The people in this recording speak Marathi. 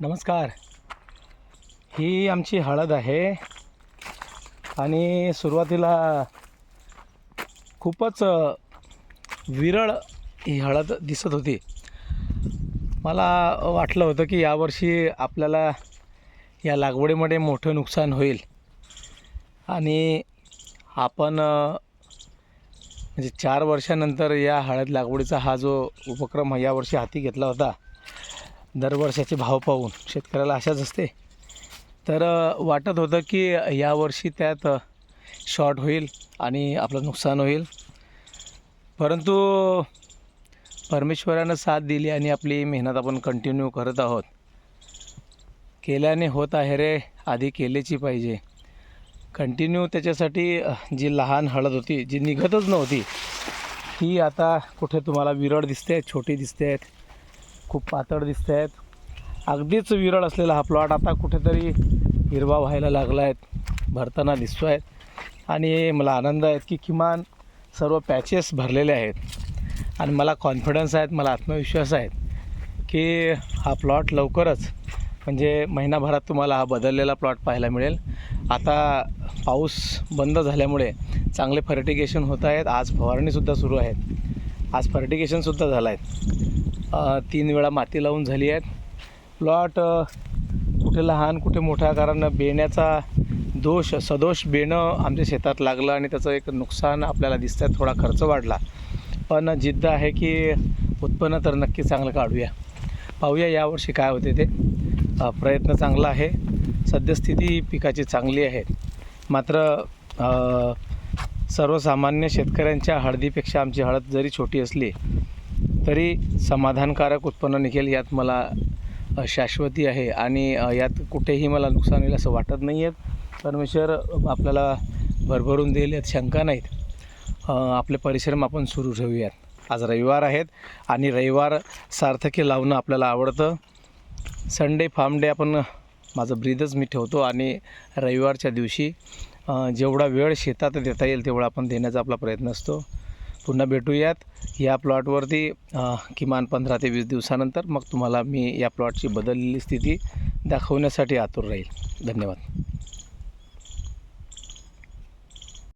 नमस्कार. ही आमची हळद आहे आणि सुरुवातीला खूपच विरळ ही हळद दिसत होती. मला वाटलं होतं की यावर्षी आपल्याला या लागवडीमध्ये मोठं नुकसान होईल. आणि आपण म्हणजे चार वर्षानंतर या हळद लागवडीचा हा जो उपक्रम यावर्षी हाती घेतला होता दरवर्षाचे भाव पाहून शेतकऱ्याला आशाच असते. तर वाटत होतं की यावर्षी त्यात शॉर्ट होईल आणि आपलं नुकसान होईल. परंतु परमेश्वरानं साथ दिली आणि आपली मेहनत आपण कंटिन्यू करत आहोत. केल्याने होत आहे रे आधी केलेची पाहिजे. कंटिन्यू त्याच्यासाठी जी लहान हळद होती जी निघतच नव्हती ही आता कुठे तुम्हाला विरळ दिसते छोटी दिसते आहेत. खूप पातळ दिसत आहेत. अगदीच विरळ असलेला हा प्लॉट आता कुठेतरी हिरवा व्हायला लागला आहे भरताना दिसतो आहे आणि मला आनंद आहे की किमान सर्व पॅचेस भरलेले आहेत. आणि मला कॉन्फिडन्स आहेत मला आत्मविश्वास आहेत की हा प्लॉट लवकरच म्हणजे महिनाभरात तुम्हाला हा बदललेला प्लॉट पाहायला मिळेल. आता पाऊस बंद झाल्यामुळे चांगले फर्टिगेशन होत आहेत. आज फवारणीसुद्धा सुरू आहेत. आज फर्टिगेशनसुद्धा झालं आहे तीन वेळा माती लावून झाली आहेत. प्लॉट कुठे लहान कुठे मोठा कारण बेण्याचा दोष सदोष बेणं आमच्या शेतात लागलं आणि त्याचं एक नुकसान आपल्याला दिसतं आहे थोडा खर्च वाढला. पण जिद्द आहे की उत्पन्न तर नक्की चांगलं काढूया. पाहूया यावर्षी काय होते ते. प्रयत्न चांगला आहे. सद्यस्थिती पिकाची चांगली आहे. मात्र सर्वसामान्य शेतकऱ्यांच्या हळदीपेक्षा आमची हळद जरी छोटी असली तरी समाधानकारक उत्पन्न निघेल यात मला शाश्वती आहे. आणि यात कुठेही मला नुकसान होईल असं वाटत नाही आहेत. परमेश्वर आपल्याला भरभरून देईल यात शंका नाहीत. आपले परिश्रम आपण सुरू ठेवूयात. आज रविवार आहेत आणि रविवार सार्थकी लावणं आपल्याला आवडतं. संडे फार्म डे आपण माझं ब्रीदच मी ठेवतो आणि रविवारच्या दिवशी जेवढा वेळ शेतात देता येईल तेवढा आपण देण्याचा आपला प्रयत्न असतो. पुन्हा भेटूयात. या प्लॉटवरती किमान पंधरा ते वीस दिवसानंतर मग तुम्हाला मी या प्लॉटची बदललेली स्थिती दाखवण्यासाठी आतुर राहील. धन्यवाद.